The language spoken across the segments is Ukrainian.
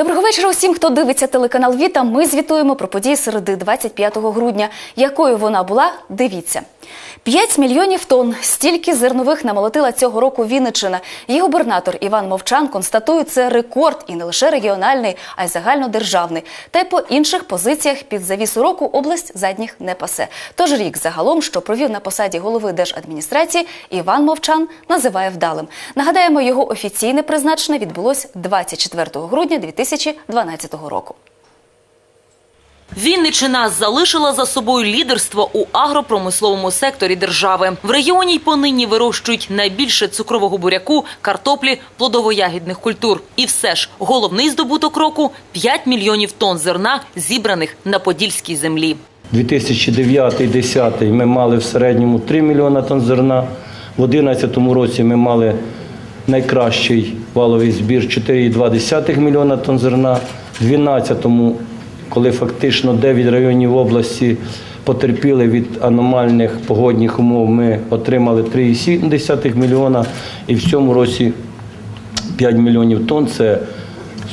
Доброго вечора усім, хто дивиться телеканал Віта. Ми звітуємо про події середи 25 грудня. Якою вона була, дивіться. 5 мільйонів тонн стільки зернових намолотила цього року Вінниччина. Її губернатор Іван Мовчан констатує, це рекорд і не лише регіональний, а й загальнодержавний. Та й по інших позиціях під завісу року область задніх не пасе. Тож рік загалом, що провів на посаді голови держадміністрації, Іван Мовчан називає вдалим. Нагадаємо, його офіційне призначення відбулось 24 грудня 2012 року. Вінниччина залишила за собою лідерство у агропромисловому секторі держави. В регіоні й понині вирощують найбільше цукрового буряку, картоплі, плодово-ягідних культур. І все ж головний здобуток року – 5 мільйонів тонн зерна, зібраних на подільській землі. 2009-2010 ми мали в середньому 3 мільйона тонн зерна. В 2011 році ми мали найкращий валовий збір 4,2 мільйона тонн зерна. В 2012 коли фактично 9 районів області потерпіли від аномальних погодних умов, ми отримали 3,7 мільйона. І в цьому році 5 мільйонів тонн це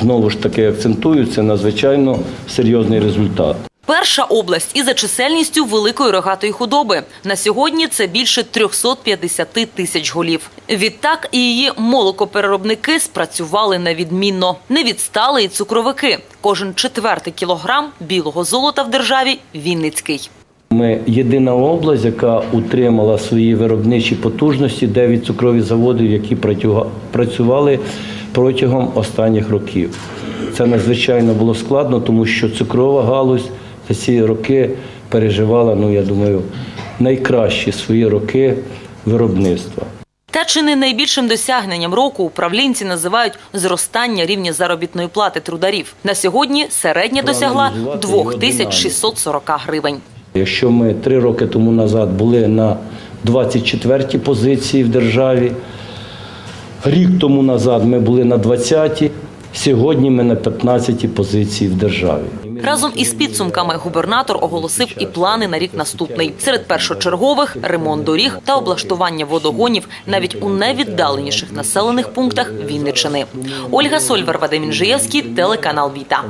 знову ж таки акцентую, це надзвичайно серйозний результат. Перша область і за чисельністю великої рогатої худоби. На сьогодні це більше 350 тисяч голів. Відтак і її молокопереробники спрацювали на відмінно. Не відстали і цукровики. Кожен четвертий кілограм білого золота в державі – Вінницький. Ми єдина область, яка утримала свої виробничі потужності, 9 цукрові заводів, які працювали протягом останніх років. Це надзвичайно було складно, тому що цукрова галузь ці роки переживала, ну я думаю, найкращі свої роки виробництва. Та чи не найбільшим досягненням року управлінці називають зростання рівня заробітної плати трударів. На сьогодні середня досягла 2640 гривень. Якщо ми три роки тому назад були на 24-й позиції в державі, рік тому назад ми були на 20-й, сьогодні ми на 15-й позиції в державі. Разом із підсумками губернатор оголосив і плани на рік наступний. Серед першочергових – ремонт доріг та облаштування водогонів навіть у найвіддаленіших населених пунктах Вінниччини. Ольга Сольвер, Вадим Інжиєвський, телеканал Віта.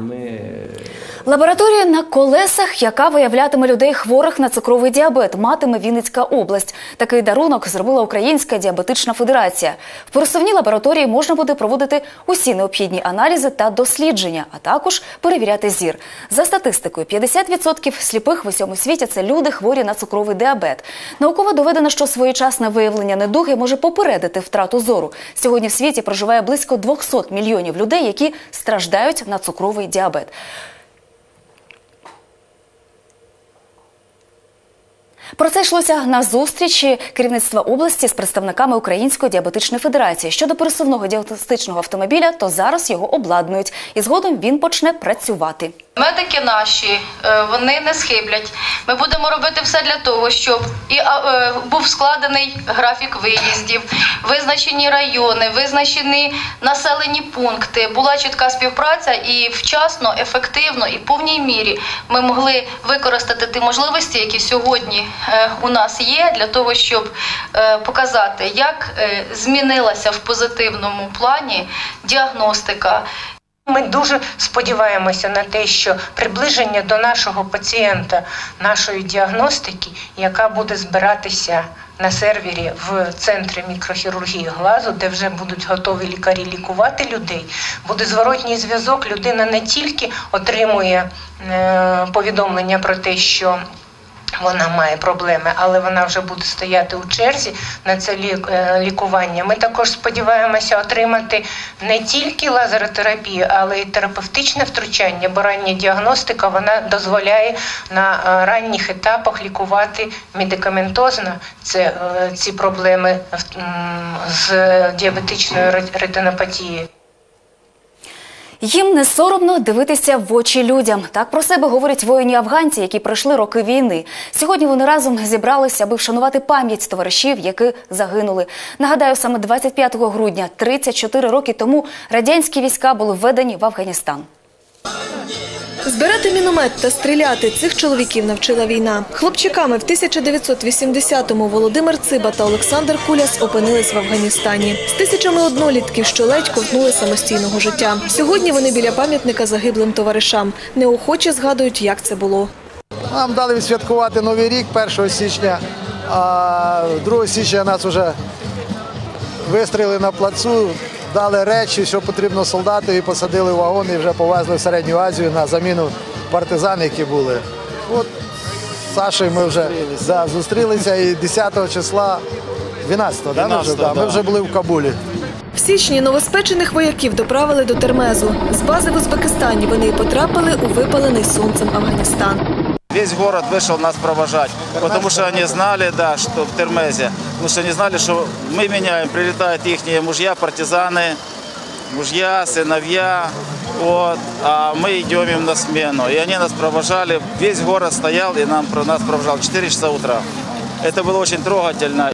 Лабораторія на колесах, яка виявлятиме людей хворих на цукровий діабет, матиме Вінницька область. Такий дарунок зробила Українська діабетична федерація. В пересувній лабораторії можна буде проводити усі необхідні аналізи та дослідження, а також перевіряти зір. За статистикою, 50% сліпих в усьому світі це люди хворі на цукровий діабет. Науково доведено, що своєчасне виявлення недуги може попередити втрату зору. Сьогодні в світі проживає близько 200 мільйонів людей, які страждають на цукровий діабет. Про це йшлося на зустрічі керівництва області з представниками Української діабетичної федерації. Щодо пересувного діагностичного автомобіля, то зараз його обладнують, і згодом він почне працювати. Медики наші е, вони не схиблять. Ми будемо робити все для того, щоб і е, був складений графік виїздів, визначені райони, визначені населені пункти. Була чітка співпраця і вчасно, ефективно і в повній мірі ми могли використати ті можливості, які сьогодні е, у нас є, для того, щоб показати, як змінилася в позитивному плані діагностика. Ми дуже сподіваємося на те, що приближення до нашого пацієнта, нашої діагностики, яка буде збиратися на сервері в центрі мікрохірургії глазу, де вже будуть готові лікарі лікувати людей, буде зворотній зв'язок. Людина не тільки отримує е, повідомлення про те, що вона має проблеми, але вона вже буде стояти у черзі на це е, лікування. Ми також сподіваємося отримати не тільки лазеротерапію, але й терапевтичне втручання, бо рання діагностика вона дозволяє на е, ранніх етапах лікувати медикаментозно це, е, ці проблеми з діабетичною ре- ретинопатією. Їм не соромно дивитися в очі людям. Так про себе говорять воїні афганці, які пройшли роки війни. Сьогодні вони разом зібралися, аби вшанувати пам'ять товаришів, які загинули. Нагадаю, саме 25 грудня, 34 роки тому, радянські війська були введені в Афганістан. Збирати міномет та стріляти цих чоловіків навчила війна. Хлопчиками в 1980-му Володимир Циба та Олександр Куляс опинились в Афганістані. З тисячами однолітків, що ледь ковтнули самостійного життя. Сьогодні вони біля пам'ятника загиблим товаришам. Неохоче згадують, як це було. Нам дали відсвяткувати Новий рік 1 січня, а 2 січня нас вже вистріли на плацу, дали речі, що потрібно солдату, і посадили в вагон і вже повезли в Середню Азію на заміну партизан, які були. От з Сашею ми вже да, зустрілися і 10 числа, 12-го, да, ми, вже, да, ми вже були в Кабулі. В січні новоспечених вояків доправили до Термезу. З бази в Узбекистані вони потрапили у випалений сонцем Афганістан. Весь город вышел нас провожать, потому что они знали, да, что в Термезе, потому что они знали, что мы меняем, прилетают их мужья, партизаны, мужья, сыновья, вот, а мы идем им на смену. И они нас провожали, весь город стоял и нам, нас провожал 4 часа утра. Это было очень трогательно.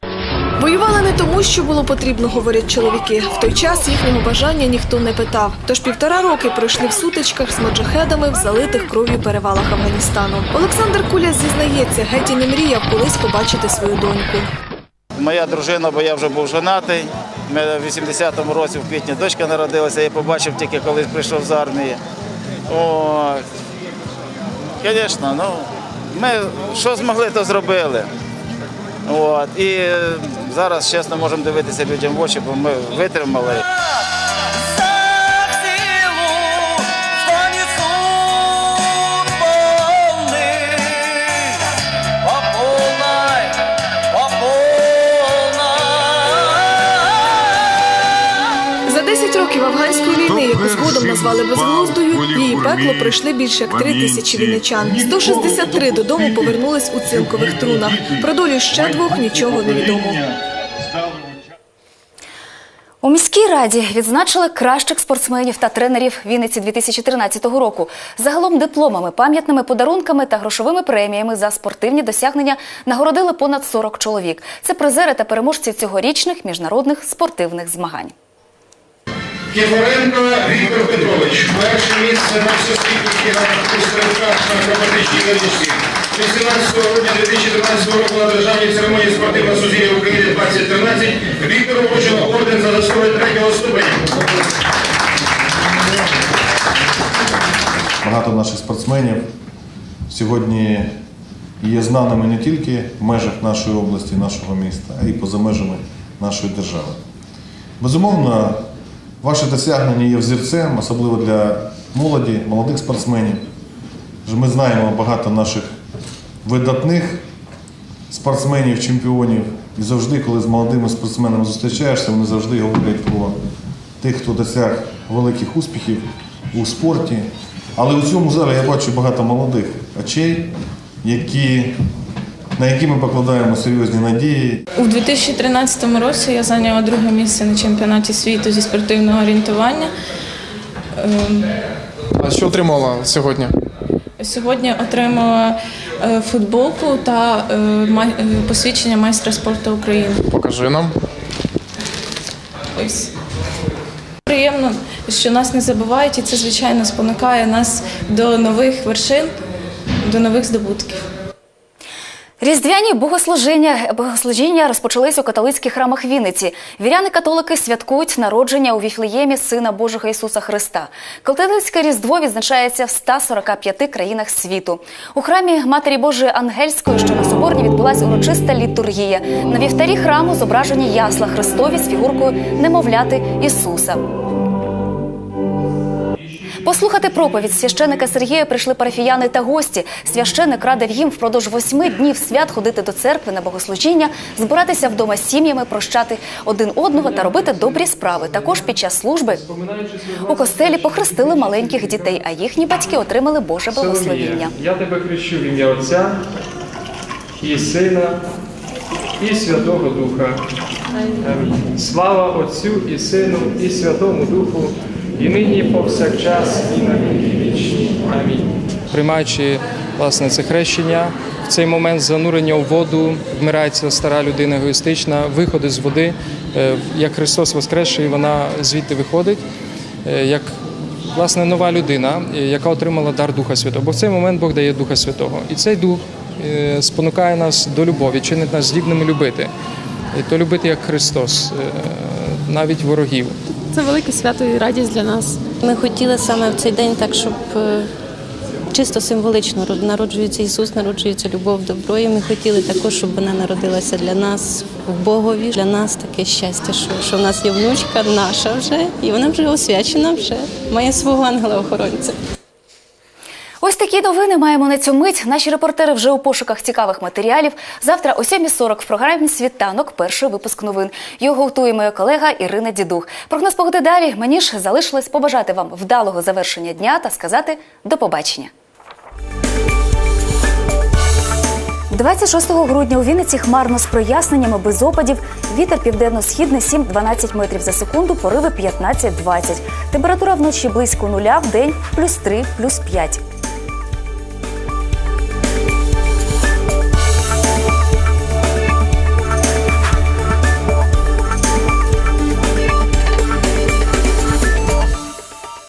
Воювали не тому, що було потрібно, говорять чоловіки. В той час їхнього бажання ніхто не питав. Тож півтора роки пройшли в сутичках з моджахедами в залитих кров'ю перевалах Афганістану. Олександр Куля зізнається, геть і не мріяв колись побачити свою доньку. Моя дружина, бо я вже був женатий. Мене в 80-му році в квітні дочка народилася, я побачив тільки коли прийшов з армії. Звісно, ну, ми що змогли, то зробили. От, і зараз чесно можемо дивитися людям в очі, бо ми витримали. За 10 років афганської війни, яку згодом назвали безглуздою, пекло пройшли більше як три тисячі вінничан. 163 додому повернулись у цинкових трунах. Про долю ще двох нічого не відомо. У міській раді відзначили кращих спортсменів та тренерів Вінниці 2013 року. Загалом дипломами, пам'ятними подарунками та грошовими преміями за спортивні досягнення нагородили понад 40 чоловік. Це призери та переможці цьогорічних міжнародних спортивних змагань. Кіфоренко Віктор Петрович. Перше місце на всесвітніх у стрибках на акробатичній доріжці. 18 грудня 2013 року на державній церемонії спортивного суспільства України 2013 Віктору вручено орден за заслуги третього ступеня. Багато наших спортсменів сьогодні є знаними не тільки в межах нашої області, нашого міста, а й поза межами нашої держави. Безумовно, ваше досягнення є взірцем, особливо для молоді, молодих спортсменів. Ми знаємо багато наших видатних спортсменів, чемпіонів. І завжди, коли з молодими спортсменами зустрічаєшся, вони завжди говорять про тих, хто досяг великих успіхів у спорті. Але у цьому залі я бачу багато молодих очей, які, на які ми покладаємо серйозні надії. У 2013 році я зайняла друге місце на чемпіонаті світу зі спортивного орієнтування. Ем, А що отримала сьогодні? Сьогодні отримала е, футболку та е, е, посвідчення майстра спорту України. Покажи нам. Ось. Приємно, що нас не забувають, і це, звичайно, спонукає нас до нових вершин, до нових здобутків. Різдвяні богослужіння, богослужіння розпочались у католицьких храмах Вінниці. Віряни-католики святкують народження у Віфлеємі Сина Божого Ісуса Христа. Католицьке Різдво відзначається в 145 країнах світу. У храмі Матері Божої Ангельської, що на Соборні, відбулася урочиста літургія. На вівтарі храму зображені ясла Христові з фігуркою немовляти Ісуса. Послухати проповідь священика Сергія прийшли парафіяни та гості. Священик радив їм впродовж восьми днів свят ходити до церкви на богослужіння, збиратися вдома з сім'ями, прощати один одного та робити добрі справи. Також під час служби у костелі похрестили маленьких дітей, а їхні батьки отримали Боже благословіння. Я тебе хрещу в ім'я Отця і Сина і Святого Духа. Амінь. Слава Отцю і Сину, і Святому Духу, і нині, повсякчас, і на віки вічні. Амінь. Приймаючи власне це хрещення, в цей момент занурення у воду вмирається стара людина егоїстична, виходить з води, е, як Христос воскресший, вона звідти виходить, е, як власне нова людина, е, яка отримала дар Духа Святого. Бо в цей момент Бог дає Духа Святого. І цей дух спонукає нас до любові, чинить нас здібними любити. То любити як Христос, навіть ворогів. Це велике свято і радість для нас. Ми хотіли саме в цей день так, щоб е, чисто символично народжується Ісус, народжується любов, добро. І ми хотіли також, щоб вона народилася для нас в Богові. Для нас таке щастя, що, що в нас є внучка наша вже, і вона вже освячена, вже має свого ангела-охоронця. Такі новини маємо на цю мить. Наші репортери вже у пошуках цікавих матеріалів. Завтра о 7.40 в програмі Світанок. Перший випуск новин. Його готує моя колега Ірина Дідух. Прогноз погоди далі. Мені ж залишилось побажати вам вдалого завершення дня та сказати до побачення. 26 грудня у Вінниці хмарно з проясненнями без опадів. Вітер південно-східний 7-12 метрів за секунду, пориви 15-20. Температура вночі близько нуля, в день плюс 3, плюс 5.